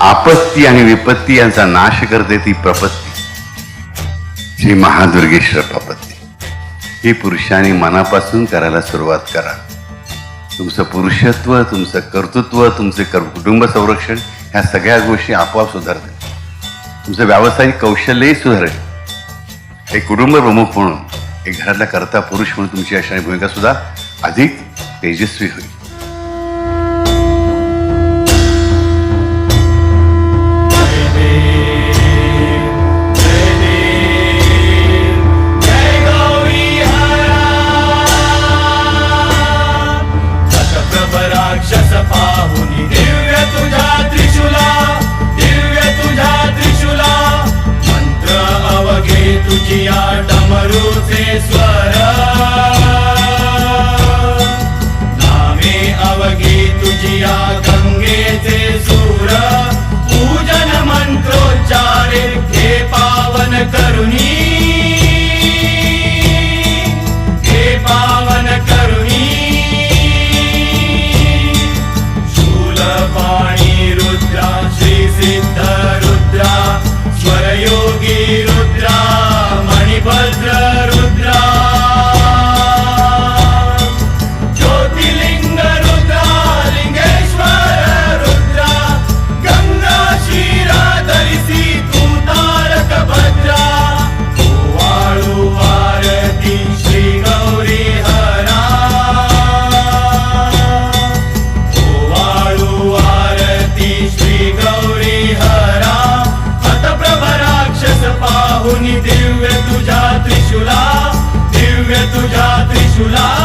आपत्ती आणि विपत्ती यांचा नाश करते ती प्रपत्ती. श्री महादुर्गेश्वर प्रपत्ती. ही पुरुषाने मनापासून करायला सुरुवात करा. तुमचं पुरुषत्व तुमचं कर्तृत्व तुमचे कर कुटुंब संरक्षण ह्या सगळ्या गोष्टी आपोआप सुधारतील. तुमचं व्यावसायिक कौशल्यही सुधारेल. एक कुटुंब प्रमुख म्हणून एक घरातला करता पुरुष म्हणून तुमची असणारी भूमिका सुद्धा अधिक तेजस्वी होईल. घे तुझी या डमरूचे स्वर. July.